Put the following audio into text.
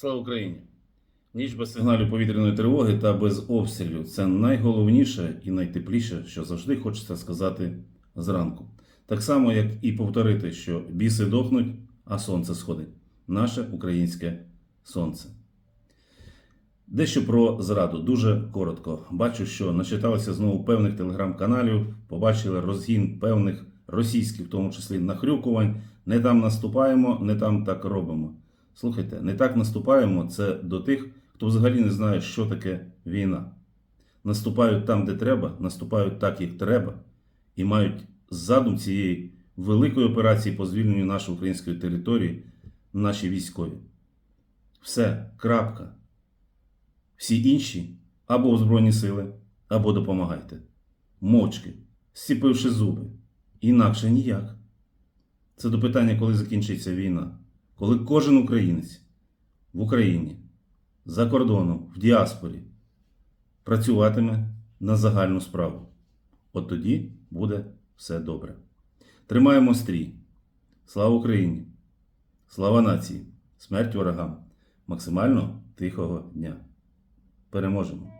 Слава Україні! Ніч без сигналів повітряної тривоги та без обстрілів це найголовніше і найтепліше, що завжди хочеться сказати зранку. Так само, як і повторити, що біси дохнуть, а сонце сходить. Наше українське сонце. Дещо про зраду, дуже коротко. Бачу, що начиталися знову певних телеграм-каналів, побачили розгін певних російських, в тому числі нахрюкувань. Не там наступаємо, не там так робимо. Слухайте, не так наступаємо це до тих, хто взагалі не знає, що таке війна. Наступають там, де треба, наступають так, як треба, і мають задум цієї великої операції по звільненню нашої української території наші військові. Все, крапка. Всі інші або Збройні сили, або допомагайте. Мовчки, зціпивши зуби. Інакше ніяк. Це до питання, коли закінчиться війна. Коли кожен українець в Україні, за кордоном, в діаспорі працюватиме на загальну справу. От тоді буде все добре. Тримаємо стрій. Слава Україні! Слава нації! Смерть ворогам! Максимально тихого дня! Переможемо!